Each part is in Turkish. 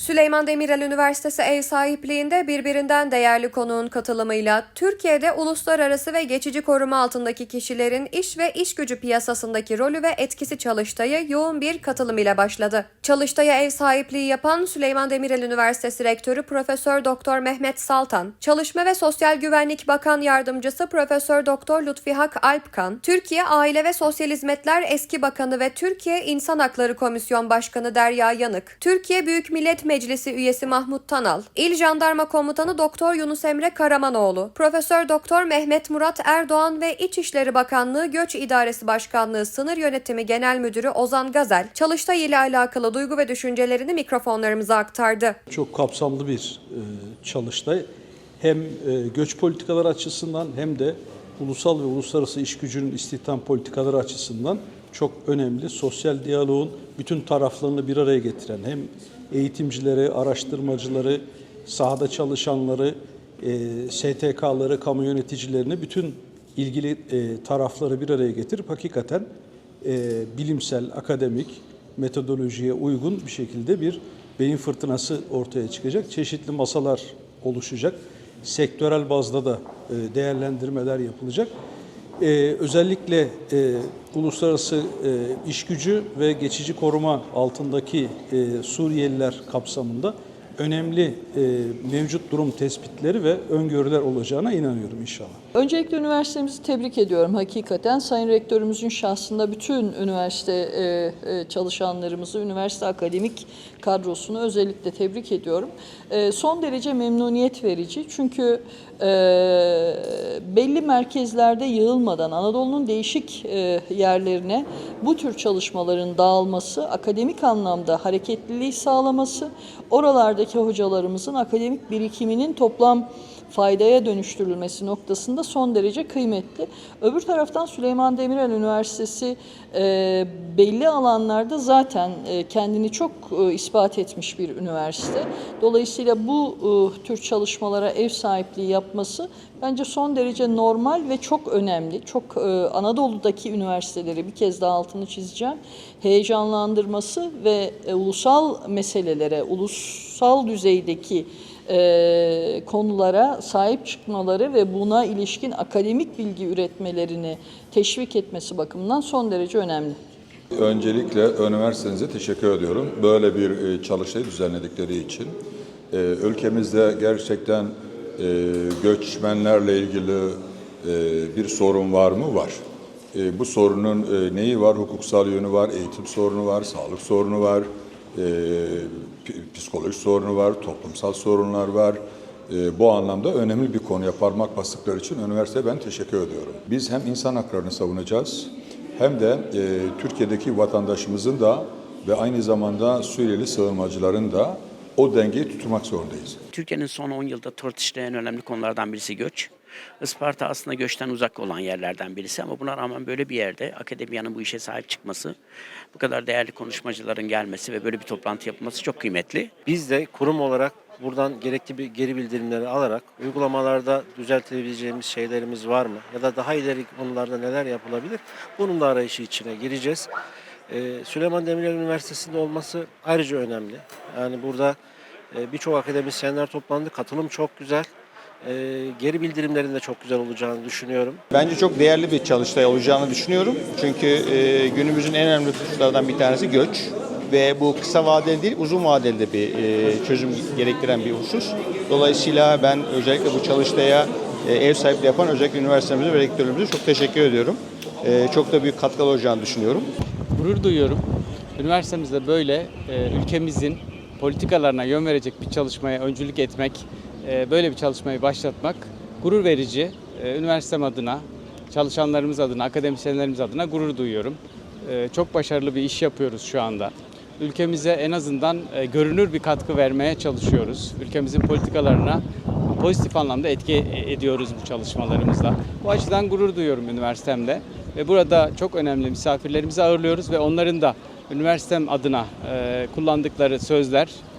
Süleyman Demirel Üniversitesi ev sahipliğinde birbirinden değerli konuğun katılımıyla Türkiye'de uluslararası ve geçici koruma altındaki kişilerin iş ve iş gücü piyasasındaki rolü ve etkisi çalıştayı yoğun bir katılım ile başladı. Çalıştaya ev sahipliği yapan Süleyman Demirel Üniversitesi Rektörü Profesör Doktor Mehmet Saltan, Çalışma ve Sosyal Güvenlik Bakan Yardımcısı Profesör Doktor Lütfi Hak Alpkan, Türkiye Aile ve Sosyal Hizmetler Eski Bakanı ve Türkiye İnsan Hakları Komisyon Başkanı Derya Yanık, Türkiye Büyük Millet Meclisi üyesi Mahmut Tanal, İl Jandarma Komutanı Doktor Yunus Emre Karamanoğlu, Profesör Doktor Mehmet Murat Erdoğan ve İçişleri Bakanlığı Göç İdaresi Başkanlığı Sınır Yönetimi Genel Müdürü Ozan Gazel, Çalıştay ile alakalı duygu ve düşüncelerini mikrofonlarımıza aktardı. Çok kapsamlı bir e, çalıştay. Hem e, göç politikaları açısından hem de ulusal ve uluslararası iş gücünün istihdam politikaları açısından çok önemli. Sosyal diyaloğun bütün taraflarını bir araya getiren hem eğitimcileri, araştırmacıları, sahada çalışanları, e, STK'ları, kamu yöneticilerini bütün ilgili e, tarafları bir araya getirip hakikaten e, bilimsel, akademik, metodolojiye uygun bir şekilde bir beyin fırtınası ortaya çıkacak. Çeşitli masalar oluşacak. Sektörel bazda da e, değerlendirmeler yapılacak. E, özellikle e, uluslararası e, iş gücü ve geçici koruma altındaki e, Suriyeliler kapsamında önemli e, mevcut durum tespitleri ve öngörüler olacağına inanıyorum inşallah. Öncelikle üniversitemizi tebrik ediyorum hakikaten. Sayın Rektörümüzün şahsında bütün üniversite e, e, çalışanlarımızı, üniversite akademik kadrosunu özellikle tebrik ediyorum. E, son derece memnuniyet verici çünkü belli merkezlerde yığılmadan Anadolu'nun değişik yerlerine bu tür çalışmaların dağılması, akademik anlamda hareketliliği sağlaması, oralardaki hocalarımızın akademik birikiminin toplam faydaya dönüştürülmesi noktasında son derece kıymetli. Öbür taraftan Süleyman Demirel Üniversitesi e, belli alanlarda zaten e, kendini çok e, ispat etmiş bir üniversite. Dolayısıyla bu e, tür çalışmalara ev sahipliği yapması bence son derece normal ve çok önemli. Çok e, Anadolu'daki üniversiteleri bir kez daha altını çizeceğim. Heyecanlandırması ve e, ulusal meselelere, ulusal düzeydeki e, konulara sahip çıkmaları ve buna ilişkin akademik bilgi üretmelerini teşvik etmesi bakımından son derece önemli. Öncelikle üniversitenize teşekkür ediyorum. Böyle bir e, çalıştayı düzenledikleri için. E, Ülkemizde gerçekten e, göçmenlerle ilgili bir sorun var mı? Var. Bu sorunun neyi var? Hukuksal yönü var, eğitim sorunu var, sağlık sorunu var, e, pi- psikolojik sorunu var, toplumsal sorunlar var. E, Bu anlamda önemli bir konuya parmak bastıkları için üniversiteye ben teşekkür ediyorum. Biz hem insan haklarını savunacağız, hem de e, Türkiye'deki vatandaşımızın da ve aynı zamanda Suriyeli sığınmacıların da o dengeyi tutmak zorundayız. Türkiye'nin son 10 yılda tartıştığı en önemli konulardan birisi göç. Isparta aslında göçten uzak olan yerlerden birisi ama buna rağmen böyle bir yerde akademiyanın bu işe sahip çıkması, bu kadar değerli konuşmacıların gelmesi ve böyle bir toplantı yapılması çok kıymetli. Biz de kurum olarak buradan gerekli bir geri bildirimleri alarak uygulamalarda düzeltebileceğimiz şeylerimiz var mı? Ya da daha ileri konularda neler yapılabilir? Bunun da arayışı içine gireceğiz. Ee, Süleyman Demirel Üniversitesi'nde olması ayrıca önemli. Yani burada e, birçok akademisyenler toplandı. Katılım çok güzel. Ee, geri bildirimlerin de çok güzel olacağını düşünüyorum. Bence çok değerli bir çalıştay olacağını düşünüyorum. Çünkü e, günümüzün en önemli hususlardan bir tanesi göç. Ve bu kısa vadeli değil, uzun vadeli de bir e, çözüm gerektiren bir husus. Dolayısıyla ben özellikle bu çalıştaya e, ev sahipliği yapan özellikle üniversitemize ve rektörümüze çok teşekkür ediyorum. E, çok da büyük katkılı olacağını düşünüyorum. gurur duyuyorum. Üniversitemizde böyle e, ülkemizin politikalarına yön verecek bir çalışmaya öncülük etmek, e, böyle bir çalışmayı başlatmak gurur verici. E, üniversitem adına, çalışanlarımız adına, akademisyenlerimiz adına gurur duyuyorum. E, çok başarılı bir iş yapıyoruz şu anda. Ülkemize en azından e, görünür bir katkı vermeye çalışıyoruz. Ülkemizin politikalarına pozitif anlamda etki ediyoruz bu çalışmalarımızla. Bu açıdan gurur duyuyorum üniversitemde ve burada çok önemli misafirlerimizi ağırlıyoruz ve onların da üniversitem adına e, kullandıkları sözler e,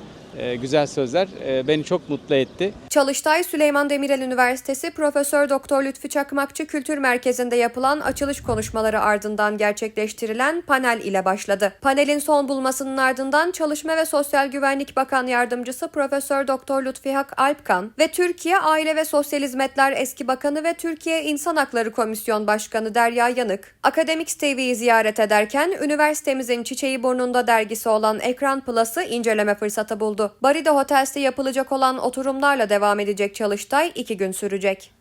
güzel sözler e, beni çok mutlu etti. Çalıştay Süleyman Demirel Üniversitesi Profesör Doktor Lütfü Çakmakçı Kültür Merkezi'nde yapılan açılış konuşmaları ardından gerçekleştirilen panel ile başladı. Panelin son bulmasının ardından Çalışma ve Sosyal Güvenlik Bakan Yardımcısı Profesör Doktor Lütfi Hak Alpkan ve Türkiye Aile ve Sosyal Hizmetler Eski Bakanı ve Türkiye İnsan Hakları Komisyon Başkanı Derya Yanık, Akademik TV'yi ziyaret ederken üniversitemizin çiçeği burnunda dergisi olan Ekran Plus'ı inceleme fırsatı buldu. Barida Hotels'te yapılacak olan oturumlarla devam edecek çalıştay iki gün sürecek.